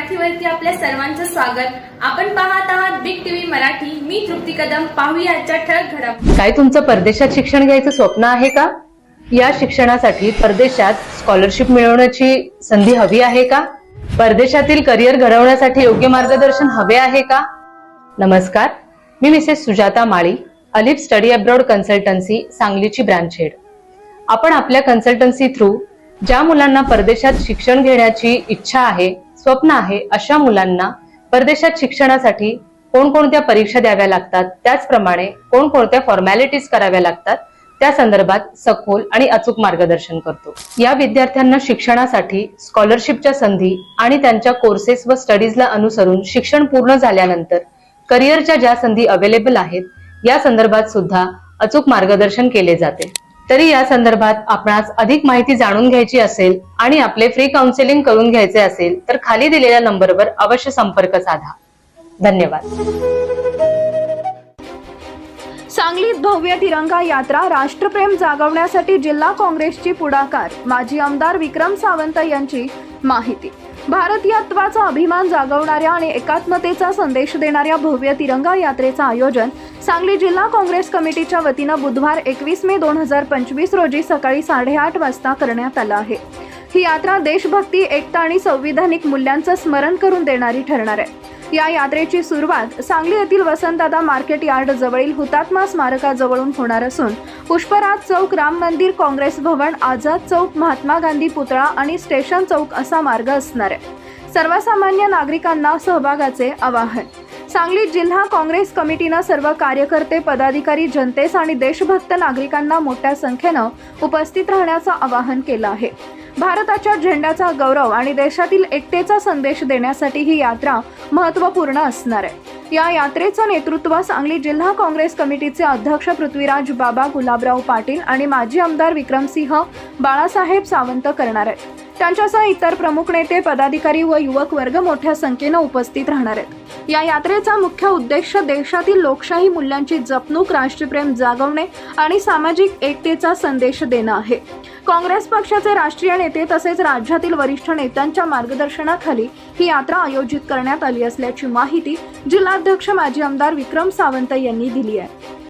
मराठीवरती आपल्या सर्वांचं स्वागत. आपण पाहत आहात बिग टीव्ही मराठी. मी तृप्ती कदम. पाहूया आजच्या ठळक घडामोडी. काय तुमचं परदेशात शिक्षण घ्यायचं स्वप्न आहे का? या शिक्षणासाठी परदेशात स्कॉलरशिप मिळवण्याची संधी हवी आहे का? परदेशातील करिअर घडवण्यासाठी योग्य मार्गदर्शन हवे आहे का? नमस्कार. मी मिसेस सुजाता माळी अलिप स्टडी अब्रॉड कन्सल्टन्सी सांगलीची ब्रांच हेड आपण आपल्या कन्सल्टन्सी थ्रू ज्या मुलांना परदेशात शिक्षण घेण्याची इच्छा आहे स्वप्न आहे अशा मुलांना परदेशात शिक्षणासाठी कोणकोणत्या परीक्षा द्याव्या लागतात त्याचप्रमाणे कोणकोणत्या फॉर्मॅलिटीज कराव्या लागतात त्या संदर्भात सखोल आणि अचूक मार्गदर्शन करतो. या विद्यार्थ्यांना शिक्षणासाठी स्कॉलरशिपच्या संधी आणि त्यांच्या कोर्सेस व स्टडीजला अनुसरून शिक्षण पूर्ण झाल्यानंतर करिअरच्या ज्या संधी अवेलेबल आहेत या संदर्भात सुद्धा अचूक मार्गदर्शन केले जाते. तरी या संदर्भात आपणास अधिक माहिती जाणून घ्यायची असेल आणि आपले फ्री काउन्सिलिंग करून घ्यायचे असेल तर खाली दिलेल्या नंबरवर अवश्य संपर्क साधा. धन्यवाद. सांगलीत भव्य तिरंगा यात्रा राष्ट्रप्रेम जागवण्यासाठी जिल्हा काँग्रेसची पुढाकार. माजी आमदार विक्रम सावंत यांची माहिती. भारतीयत्वाचा अभिमान जागवणाऱ्या आणि एकात्मतेचा संदेश देणाऱ्या भव्य तिरंगा यात्रेचं आयोजन सांगली जिल्हा काँग्रेस कमिटीच्या वतीनं बुधवार एकवीस मे दोन हजार पंचवीस रोजी सकाळी साडेआठ वाजता करण्यात आलं आहे. ही यात्रा देशभक्ती एकता आणि संविधानिक मूल्यांचं स्मरण करून देणारी ठरणार आहे. या यात्रेची सुरुवात सांगली येथील वसंतदादा मार्केट यार्ड जवळील हुतात्मा स्मारकाजवळून होणार असून पुष्पराज चौक राम मंदिर काँग्रेस भवन आझाद चौक महात्मा गांधी पुतळा आणि स्टेशन चौक असा मार्ग असणार आहे. सर्वसामान्य नागरिकांना सहभागाचे आवाहन. सांगली जिल्हा काँग्रेस कमिटीनं सर्व कार्यकर्ते पदाधिकारी जनतेस आणि देशभक्त नागरिकांना मोठ्या संख्येनं उपस्थित राहण्याचं आवाहन केलं आहे. भारताच्या झेंड्याचा गौरव आणि देशातील एकतेचा संदेश देण्यासाठी ही यात्रा महत्त्वपूर्ण असणार आहे. या यात्रेचं नेतृत्व सांगली जिल्हा काँग्रेस कमिटीचे अध्यक्ष पृथ्वीराज बाबा गुलाबराव पाटील आणि माजी आमदार विक्रमसिंह बाळासाहेब सावंत करणार आहेत. त्यांच्यासह इतर प्रमुख नेते पदाधिकारी व युवक वर्ग मोठ्या संख्येनं उपस्थित राहणार आहेत. या यात्रेचा मुख्य उद्देश देशातील लोकशाही मूल्यांची जपणूक राष्ट्रप्रेम जागवणे आणि सामाजिक एकतेचा संदेश देणं आहे. काँग्रेस पक्षाचे राष्ट्रीय नेते तसेच राज्यातील वरिष्ठ नेत्यांच्या मार्गदर्शनाखाली ही यात्रा आयोजित करण्यात आली असल्याची माहिती जिल्हाध्यक्ष माजी आमदार विक्रम सावंत यांनी दिली आहे.